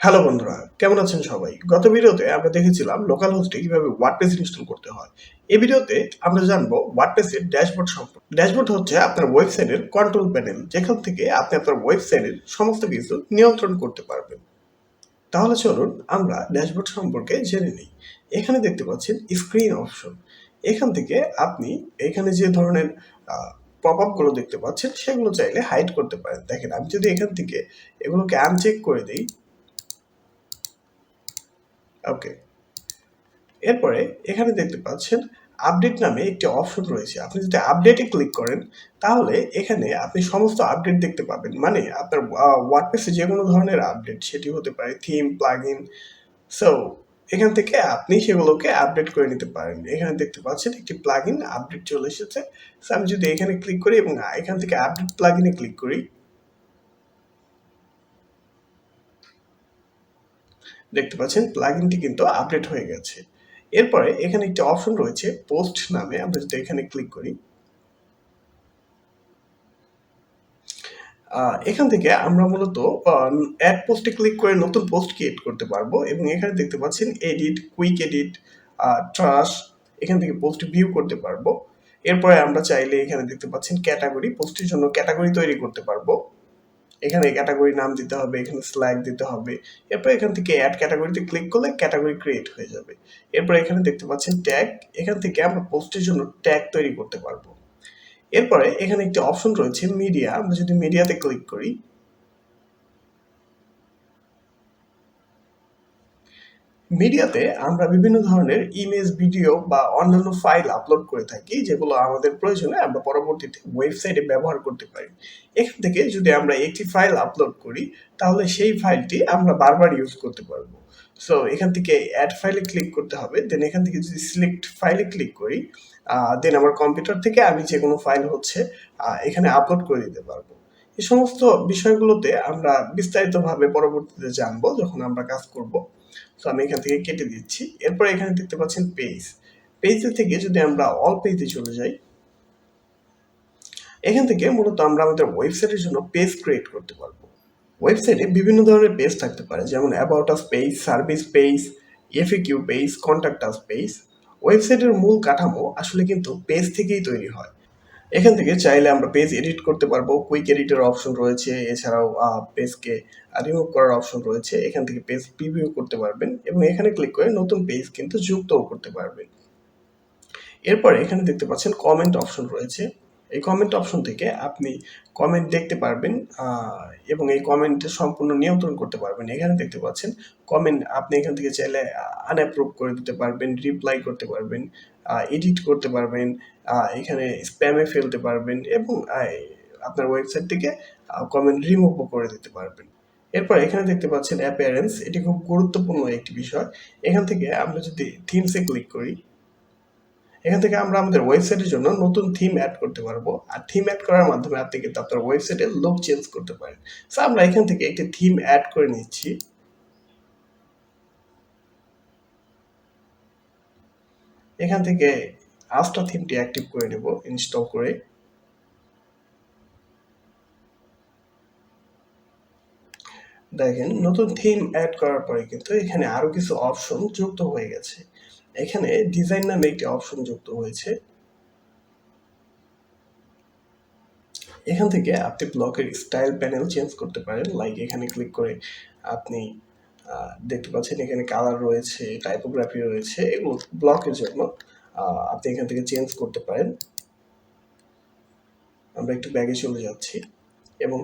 Hello বন্ধুরা, কেমন আছেন সবাই? গত ভিডিওতে আমরা দেখেছিলাম লোকাল হোস্টে কীভাবে ওয়ার্ডপ্রেস ইনস্টল করতে হয়। এই ভিডিওতে আমরা জানব ওয়ার্ডপ্রেসের ড্যাশবোর্ড সম্পর্কে। ড্যাশবোর্ড হচ্ছে আপনার ওয়েবসাইটের কন্ট্রোল প্যানেল যেখান থেকে আপনি আপনার ওয়েবসাইটের সমস্ত কিছু নিয়ন্ত্রণ করতে পারবেন। তাহলে চলুন আমরা ড্যাশবোর্ড সম্পর্কে জেনে নিই। এখানে দেখতে পাচ্ছেন স্ক্রিন অপশন এখান থেকে আপনি এখানে যে ধরনের পপ আপগুলো দেখতে পাচ্ছেন, সেগুলো চাইলে হাইড করতে পারেন। দেখেন, আমি যদি এখান থেকে এগুলোকে আনচেক করে দিই ওকে এরপরে এখানে দেখতে পাচ্ছেন আপডেট নামে একটি অপশন রয়েছে। আপনি যদি আপডেটে ক্লিক করেন, তাহলে এখানে আপনি সমস্ত আপডেট দেখতে পাবেন। মানে আপনার ওয়ার্ডপ্রেসে যে কোনো ধরনের আপডেট সেটি হতে পারে থিম প্লাগ ইন সো এখান থেকে আপনি সেগুলোকে আপডেট করে নিতে পারেন। এখানে দেখতে পাচ্ছেন একটি প্লাগ ইন আপডেট চলে এসেছে। আমি যদি এখানে ক্লিক করি এবং এখান থেকে আপডেট প্লাগ ইনে ক্লিক করি দেখতে পাচ্ছেন প্লাগইনটি কিন্তু আপডেট হয়ে গেছে। এরপরে এখানে একটি অপশন রয়েছে পোস্ট নামে। আমরা যদি এখানে ক্লিক করি এখান থেকে আমরা মূলত অ্যাড পোস্টে ক্লিক করে নতুন পোস্ট ক্রিয়েট করতে পারব এবং এখানে দেখতে পাচ্ছেন এডিট কুইক এডিট ট্রাশ এখান থেকে পোস্ট ভিউ করতে পারব। এরপরে আমরা চাইলে এখানে দেখতে পাচ্ছেন ক্যাটাগরি পোস্টের জন্য ক্যাটাগরি তৈরি করতে পারব। এখানে ক্যাটাগরি নাম দিতে হবে, এখানে স্ল্যাগ দিতে হবে। এরপর এখান থেকে অ্যাড ক্যাটাগরিতে ক্লিক করলে ক্যাটাগরি ক্রিয়েট হয়ে যাবে। এরপর এখানে দেখতে পাচ্ছেন ট্যাগ এখান থেকে আমরা পোস্টের জন্য ট্যাগ তৈরি করতে পারব। এরপরে এখানে একটি অপশন রয়েছে মিডিয়া আমরা যদি মিডিয়াতে ক্লিক করি মিডিয়াতে আমরা বিভিন্ন ধরনের ইমেজ, ভিডিও বা অন্যান্য ফাইল আপলোড করে থাকি, যেগুলো আমাদের প্রয়োজনে আমরা পরবর্তীতে ওয়েবসাইটে ব্যবহার করতে পারি। এখান থেকে যদি আমরা একটি ফাইল আপলোড করি, তাহলে সেই ফাইলটি আমরা বারবার ইউজ করতে পারব। সো এখান থেকে অ্যাড ফাইলে ক্লিক করতে হবে দেন এখান থেকে যদি সিলেক্ট ফাইলে ক্লিক করি দেন আমার কম্পিউটার থেকে আমি যে কোনো ফাইল হচ্ছে এখানে আপলোড করে দিতে পারব। এই সমস্ত বিষয়গুলোতে আমরা বিস্তারিতভাবে পরবর্তীতে জানব, যখন আমরা কাজ করব। সো আমি এখান থেকে কেটে দিচ্ছি। এরপর এখানে দেখতে পাচ্ছেন পেজ পেজে থেকে যদি আমরা অল পেজে চলে যাই, এখান থেকে মূলত আমরা আমাদের ওয়েবসাইটের জন্য পেজ ক্রিয়েট করতে পারব। ওয়েবসাইটে বিভিন্ন ধরনের পেজ থাকতে পারে, যেমন about us page service page FAQ page contact us page ওয়েবসাইটের মূল কাঠামো আসলে কিন্তু পেজ থেকেই তৈরি হয়। এখান থেকে চাইলে আমরা পেজ এডিট করতে পারব। কুইক এডিটের অপশন রয়েছে, এছাড়াও পেজকে রিমুভ করার অপশন রয়েছে। এখান থেকে পেজ প্রিভিউ করতে পারবেন এবং এখানে ক্লিক করে নতুন পেজ কিন্তু যুক্তও করতে পারবেন। এরপরে এখানে দেখতে পাচ্ছেন কমেন্ট অপশন রয়েছে। এই কমেন্ট অপশন থেকে আপনি কমেন্ট দেখতে পারবেন এবং এই কমেন্ট সম্পূর্ণ নিয়ন্ত্রণ করতে পারবেন। এখানে দেখতে পাচ্ছেন কমেন্ট আপনি এখান থেকে চাইলে আনঅ্যাপ্রুভ করে দিতে পারবেন রিপ্লাই করতে পারবেন এডিট করতে পারবেন এখানে স্প্যামে ফেলতে পারবেন এবং আপনার ওয়েবসাইট থেকে কমেন্ট রিমুভও করে দিতে পারবেন। এরপর এখানে দেখতে পাচ্ছেন অ্যাপিয়ারেন্স এটি খুব গুরুত্বপূর্ণ একটি বিষয়। এখান থেকে আমরা যদি থিমসে ক্লিক করি এখান থেকে আমরা আমাদের ওয়েবসাইটের জন্য নতুন থিম অ্যাড করতে পারব। আর থিম অ্যাড করার মাধ্যমে আপনি কিন্তু আপনার ওয়েবসাইটের লুক চেঞ্জ করতে পারেন। সো আমরা এখান থেকে একটি থিম অ্যাড করে নিচ্ছি। এখান থেকে আস্টা থিমটি অ্যাক্টিভ করে নেব ইনস্টল করে। দেখেন, নতুন থিম অ্যাড করার পরে কিন্তু এখানে আরও কিছু অপশন যুক্ত হয়ে গেছে। এখানে ডিজাইন নামে একটি অপশন যুক্ত হয়েছে। এখান থেকে আপনি ব্লকের স্টাইল প্যানেল চেঞ্জ করতে পারেন। লাইক এখানে ক্লিক করে আপনি দেখতে পাচ্ছেন এখানে কালার রয়েছে টাইপোগ্রাফি রয়েছে, এগুলো ব্লকের জন্য আপনি এখান থেকে চেঞ্জ করতে পারেন। আমরা একটু ব্যাগে চলে যাচ্ছি এবং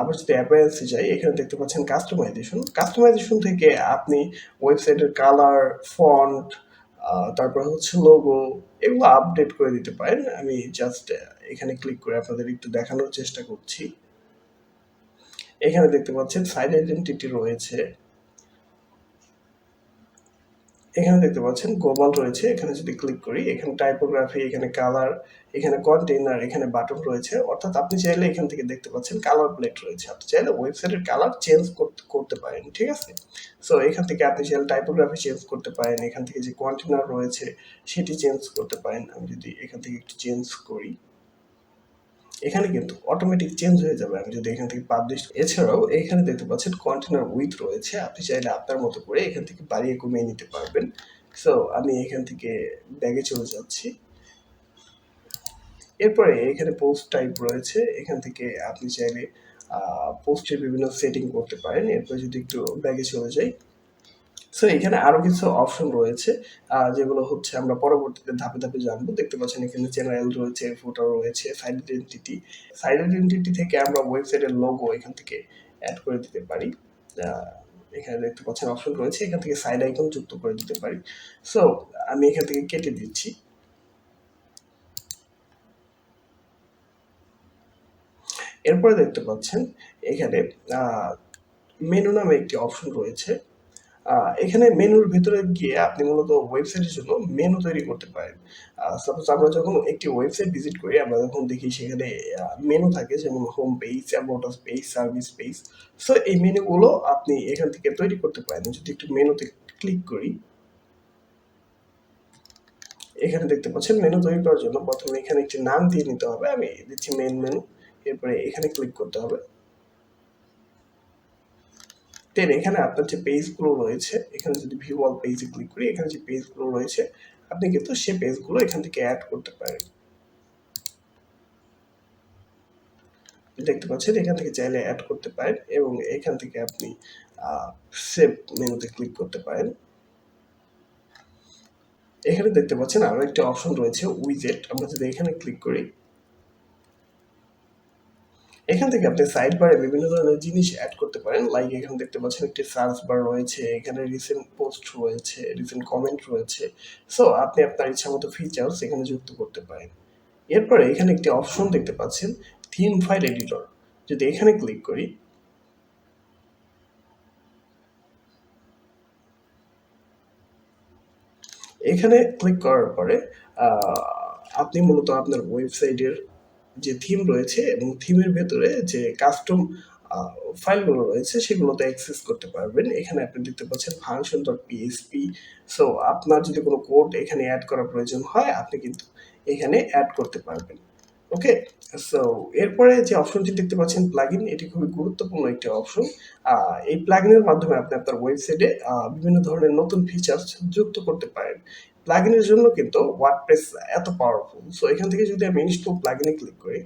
আবার যদি অ্যাপিয়ারেন্সে যাই, এখানে দেখতে পাচ্ছেন কাস্টমাইজেশন কাস্টমাইজেশন থেকে আপনি ওয়েবসাইটের কালার ফন্ট তারপর হচ্ছে লোগো এগুলো আপডেট করে দিতে পারেন। আমি জাস্ট এখানে ক্লিক করে আপনাদের একটু দেখানোর চেষ্টা করছি। এখানে দেখতে পাচ্ছেন সাইড আইডেন্টিটি রয়েছে। এখানে দেখতে পাচ্ছেন গ্লোবাল রয়েছে। এখানে যদি ক্লিক করি, এখানে টাইপোগ্রাফি এখানে কালার এখানে কন্টেইনার এখানে বাটন রয়েছে। অর্থাৎ আপনি চাইলে এখান থেকে দেখতে পাচ্ছেন কালার প্লেট রয়েছে। আপনি চাইলে ওয়েবসাইটের কালার চেঞ্জ করতে পারেন, ঠিক আছে? সো এখান থেকে আপনি চাইলে টাইপোগ্রাফি চেঞ্জ করতে পারেন। এখান থেকে যে কন্টেনার রয়েছে, সেটি চেঞ্জ করতে পারেন। আমি যদি এখান থেকে একটু চেঞ্জ করি এখানে কিন্তু অটোমেটিক চেঞ্জ হয়ে যাবে। আমি যদি এখান থেকে পাবলিশ এছাড়াও এখানে দেখতে পাচ্ছেন কন্টেনার উইথ রয়েছে। আপনি চাইলে আপনার মতো করে এখান থেকে বাড়িয়ে কমিয়ে নিতে পারবেন। সো আমি এখান থেকে ব্যাগে চলে যাচ্ছি। এরপরে এখানে পোস্ট টাইপ রয়েছে। এখান থেকে আপনি চাইলে পোস্টের বিভিন্ন সেটিং করতে পারেন। এরপরে যদি একটু ব্যাগে চলে যাই সো এখানে আরও কিছু অপশন রয়েছে যেগুলো হচ্ছে আমরা পরবর্তীতে ধাপে ধাপে জানব। দেখতে পাচ্ছেন এখানে চ্যানেল রয়েছে ফুটার রয়েছে সাইড আইডেন্টিটি সাইড আইডেন্টিটি থেকে আমরা ওয়েবসাইটের লোগো এখান থেকে অ্যাড করে দিতে পারি। এখানে দেখতে পাচ্ছেন অপশন রয়েছে, এখান থেকে সাইড আইকন যুক্ত করে দিতে পারি। সো আমি এখান থেকে কেটে দিচ্ছি। এরপরে দেখতে পাচ্ছেন এখানে মেনু নামে একটি অপশন রয়েছে। এখানে মেনুর ভিতরে গিয়ে আপনি মূলত ওয়েবসাইটের জন্য মেনু তৈরি করতে পারেন। সাপোজ আমরা যখন একটি ওয়েবসাইট ভিজিট করি, আমরা যখন দেখি সেখানে মেনু থাকে, যেমন home page about page service page so এই মেনুগুলো আপনি এখান থেকে তৈরি করতে পারেন। যদি একটু মেনুতে ক্লিক করি, এখানে দেখতে পাচ্ছেন মেনু তৈরি করার জন্য প্রথমে এখানে একটি নাম দিয়ে নিতে হবে। আমি দিচ্ছি মেন মেনু এরপরে এখানে ক্লিক করতে হবে। দেন এখানে আপনার যে পেজগুলো রয়েছে, এখানে যদি ভিউ অল পেজে ক্লিক করি, এখানে যে পেজগুলো রয়েছে, আপনি কিন্তু সে পেজগুলো এখান থেকে অ্যাড করতে পারেন। দেখতে পাচ্ছেন, এখান থেকে চাইলে অ্যাড করতে পারেন এবং এখান থেকে আপনি সেভ মেনুতে ক্লিক করতে পারেন। এখানে দেখতে পাচ্ছেন আরও একটি অপশন রয়েছে উইজেট আমরা যদি এখানে ক্লিক করি এখান থেকে আপনি সাইড বারে বিভিন্ন ধরনের জিনিস অ্যাড করতে পারেন। লাইক এখানে দেখতে পাচ্ছেন একটি সার্চ বার রয়েছে, এখানে রিসেন্ট পোস্ট রয়েছে রিসেন্ট কমেন্ট রয়েছে। সো আপনি আপনার ইচ্ছা মতো ফিচার্স এখানে যুক্ত করতে পারেন। এরপরে এখানে একটি অপশন দেখতে পাচ্ছেন থিম ফাইল এডিটর যদি এখানে ক্লিক করি, এখানে ক্লিক করার পরে আপনি মূলত আপনার ওয়েবসাইটের যে থিম রয়েছে এবং থিমের ভেতরে যে কাস্টম ফাইলগুলো রয়েছে, সেগুলোতে অ্যাক্সেস করতে পারবেন। এখানে আপনি দেখতে পাচ্ছেন ফাংশন ডট পিএসপি সো আপনার যদি কোনো কোড এখানে অ্যাড করার প্রয়োজন হয়, আপনি কিন্তু এখানে অ্যাড করতে পারবেন। ওকে সো এরপরে যে অপশনটি দেখতে পাচ্ছেন প্লাগইন এটি খুবই গুরুত্বপূর্ণ একটি অপশন এই প্লাগইনের মাধ্যমে আপনি আপনার ওয়েবসাইটে বিভিন্ন ধরনের নতুন ফিচার্স যুক্ত করতে পারেন। প্লাগইনের জন্য কিন্তু ওয়ার্ডপ্রেস এত পাওয়ারফুল সো এখান থেকে যদি আমি ইনস্টল প্লাগিনে ক্লিক করি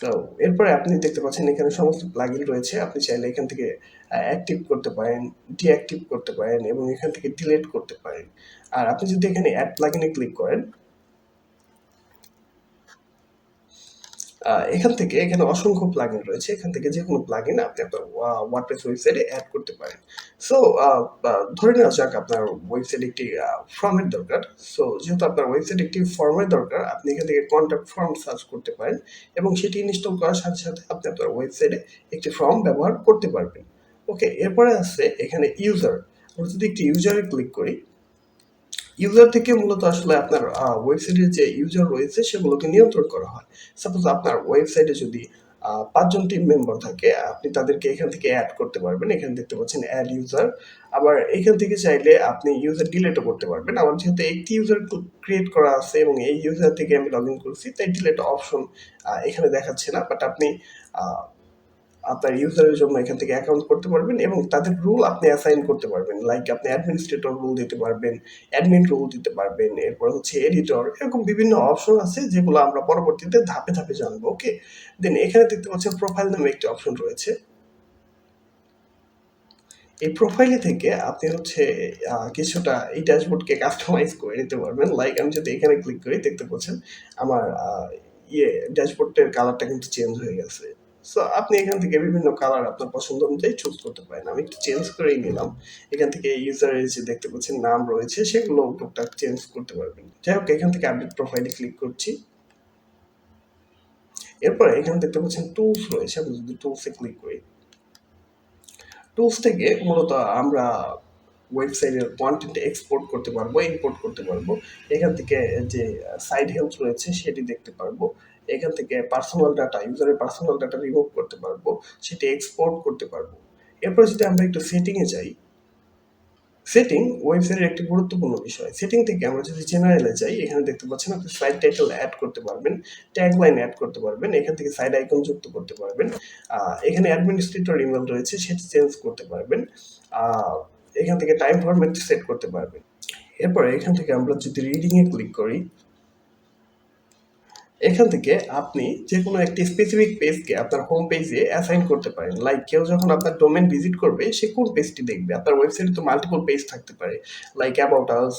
সো এরপরে আপনি দেখতে পাচ্ছেন এখানে সমস্ত প্লাগিন রয়েছে। আপনি চাইলে এখান থেকে অ্যাক্টিভ করতে পারেন ডিঅ্যাক্টিভ করতে পারেন এবং এখান থেকে ডিলেট করতে পারেন। আর আপনি যদি এখানে অ্যাড প্লাগিনে ক্লিক করেন এখান থেকে এখানে অসংখ্য প্লাগইন রয়েছে। এখান থেকে যে কোনো প্লাগইন আপনি আপনার ওয়ার্ডপ্রেস ওয়েবসাইটে অ্যাড করতে পারেন। সো ধরে নেওয়া যাক আপনার ওয়েবসাইট একটি ফর্মের দরকার। সো যেহেতু আপনার ওয়েবসাইট একটি ফর্মের দরকার, আপনি এখান থেকে কন্ট্যাক্ট ফর্ম সার্চ করতে পারেন এবং সেটি ইনস্টল করার সাথে সাথে আপনি আপনার ওয়েবসাইটে একটি ফর্ম ব্যবহার করতে পারবেন। ওকে এরপরে আছে এখানে ইউজার আমরা যদি একটি ইউজারে ক্লিক করি ইউজার থেকে মূলত আসলে আপনার ওয়েবসাইটের যে ইউজার রয়েছে সেগুলোকে নিয়ন্ত্রণ করা হয়। সাপোজ আপনার ওয়েবসাইটে যদি পাঁচজন টিম মেম্বার থাকে, আপনি তাদেরকে এখান থেকে অ্যাড করতে পারবেন। এখানে দেখতে পাচ্ছেন অ্যাড ইউজার আবার এখান থেকে চাইলে আপনি ইউজার ডিলেটও করতে পারবেন। আমার যেহেতু একটি ইউজার ক্রিয়েট করা আছে এবং এই ইউজার থেকে আমি লগ ইন করছি, তাই ডিলেট অপশন এখানে দেখাচ্ছে না। বাট আপনি আপনার ইউজারের জন্য এখান থেকে অ্যাকাউন্ট করতে পারবেন এবং তাদের রুল আপনি অ্যাসাইন করতে পারবেন। লাইক আপনি অ্যাডমিনিস্ট্রেটর রুল দিতে পারবেন অ্যাডমিন রুল দিতে পারবেন, এরপর হচ্ছে এডিটর এরকম বিভিন্ন অপশন আছে যেগুলো আমরা পরবর্তীতে ধাপে ধাপে জানব ওকে দেন এখানে দেখতে পাচ্ছেন প্রোফাইল নামে একটি অপশন রয়েছে। এই প্রোফাইলে থেকে আপনি হচ্ছে কিছুটা এই ড্যাশবোর্ডকে কাস্টমাইজ করে নিতে পারবেন। লাইক আমি যদি এখানে ক্লিক করি, দেখতে পাচ্ছেন আমার ইয়ে ড্যাশবোর্ডের কালারটা কিন্তু চেঞ্জ হয়ে গেছে। সো আপনি এখান থেকে বিভিন্ন কালার আপনার পছন্দ অনুযায়ী চুজ করতে পারেন। আমি একটু চেঞ্জ করেই নিলাম। এখান থেকে ইউজারের যে দেখতে পাচ্ছেন, নাম রয়েছে, সেগুলো টুকটাক চেঞ্জ করতে পারবেন। যাই হোক, এখান থেকে আপডেট প্রোফাইলে ক্লিক করছি। এরপরে এখানে দেখতে পাচ্ছেন টুলস রয়েছে। আমি যদি টুলসে ক্লিক করি। টুলস থেকে মূলত আমরা ওয়েবসাইটের কন্টেন্ট এক্সপোর্ট করতে পারব ইম্পোর্ট করতে পারব। এখান থেকে যে সাইড হেল্প রয়েছে সেটি দেখতে পারব। এখান থেকে পার্সোনাল ডাটা ইউজারের পার্সোনাল ডাটা রিমুভ করতে পারব, সেটি এক্সপোর্ট করতে পারব। এরপর যদি আমরা একটু সেটিংয়ে যাই সেটিং ওয়েবসাইটের একটি গুরুত্বপূর্ণ বিষয়। সেটিং থেকে আমরা যদি জেনারেলে যাই, এখানে দেখতে পাচ্ছেন আপনি সাইট টাইটেল অ্যাড করতে পারবেন ট্যাগ লাইন অ্যাড করতে পারবেন, এখান থেকে সাইড আইকন যুক্ত করতে পারবেন। এখানে অ্যাডমিনিস্ট্রেটর ইমেল রয়েছে, সেটি চেঞ্জ করতে পারবেন। এখান থেকে টাইম ফরম্যাট সেট করতে পারবেন এরপরে এখান থেকে আমরা যদি রিডিং এ ক্লিক করি, এখান থেকে আপনি যে কোনো একটি স্পেসিফিক পেজকে আপনার হোম পেজে অ্যাসাইন করতে পারেন। লাইক কেউ যখন আপনার ডোমেন ভিজিট করবে, সে কোন পেজটি দেখবে? আপনার ওয়েবসাইটে তো মাল্টিপল পেজ থাকতে পারে। Like about us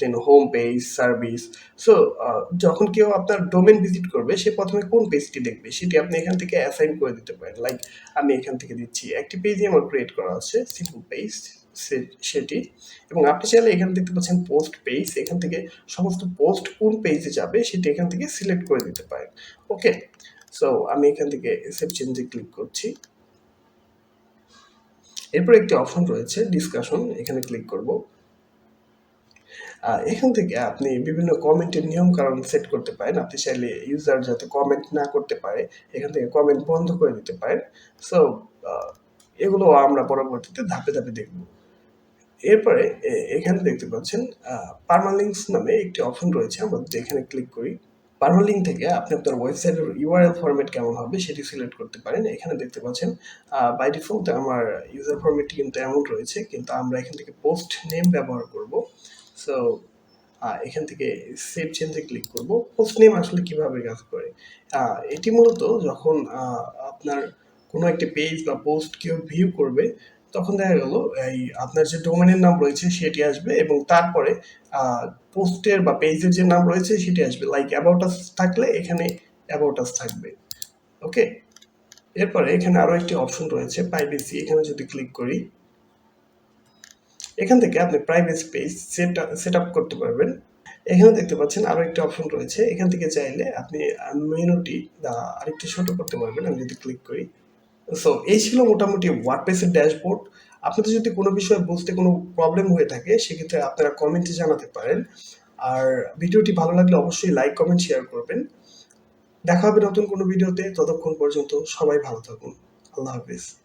then home page service so যখন কেউ আপনার ডোমেন ভিজিট করবে, সে প্রথমে কোন পেজটি দেখবে? সেটি আপনি এখান থেকে অ্যাসাইন করে দিতে পারেন। লাইক আমি এখান থেকে দিচ্ছি, একটি পেজই আমার ক্রিয়েট করা আছে সিম্পল পেজ সেটি। এবং আপনি চাইলে এখানে দেখতে পাচ্ছেন পোস্ট পেজ এখান থেকে সমস্ত পোস্ট কোন পেজে যাবে সেটি এখান থেকে সিলেক্ট করে দিতে পারেন। ওকে সো আমি এখান থেকে সেভ চেঞ্জে ক্লিক করছি। এরপর একটি অপশন রয়েছে ডিসকাশন এখানে ক্লিক করব। এখান থেকে আপনি বিভিন্ন কমেন্টের নিয়ম কারণ সেট করতে পারেন। আপনি চাইলে ইউজার যাতে কমেন্ট না করতে পারে, এখান থেকে কমেন্ট বন্ধ করে দিতে পারেন। সো এগুলো আমরা পরবর্তীতে ধাপে ধাপে দেখব। এরপরে এখানে দেখতে পাচ্ছেন পারমালিঙ্কস নামে একটি অপশন রয়েছে, আমরা যদি এখানে ক্লিক করি পারমালিঙ্ক থেকে আপনি আপনার ওয়েবসাইটের ইউআরএল ফরম্যাট কেমন হবে সেটি সিলেক্ট করতে পারেন। এখানে দেখতে পাচ্ছেন বাই ডিফল্ট আমার ইউজার ফরম্যাটটি কিন্তু এমন রয়েছে, কিন্তু আমরা এখান থেকে পোস্ট নেম ব্যবহার করব। সো এখান থেকে সেভ চেঞ্জে ক্লিক করব। পোস্ট নেম আসলে কীভাবে কাজ করে? এটি মূলত যখন আপনার কোনো একটি পেজ বা পোস্ট কেউ ভিউ করবে তখন দেখা গেল, এই আপনার যে ডোমেনের নাম রয়েছে সেটি আসবে এবং তারপরে পোস্টের বা পেজের যে নাম রয়েছে সেটি আসবে। লাইক অ্যাবাউট আস থাকলে এখানে অ্যাবাউট আস থাকবে। ওকে এরপরে এখানে আরও একটি অপশন রয়েছে প্রাইভেসি এখানে যদি ক্লিক করি, এখান থেকে আপনি প্রাইভেসি পেজ সেট আপ করতে পারবেন। এখানে দেখতে পাচ্ছেন আরও একটি অপশন রয়েছে। এখান থেকে চাইলে আপনি মেনুটি আরেকটু ছোট করতে পারবেন। আমি যদি ক্লিক করি সো এই ছিল মোটামুটি ওয়ার্ডপ্রেসের ড্যাশবোর্ড আপনাদের যদি কোনো বিষয়ে বুঝতে কোনো প্রবলেম হয়ে থাকে, সেক্ষেত্রে আপনারা কমেন্টে জানাতে পারেন। আর ভিডিওটি ভালো লাগলে অবশ্যই লাইক কমেন্ট শেয়ার করবেন। দেখা হবে নতুন কোনো ভিডিওতে ততক্ষণ পর্যন্ত সবাই ভালো থাকুন। আল্লাহ হাফিজ।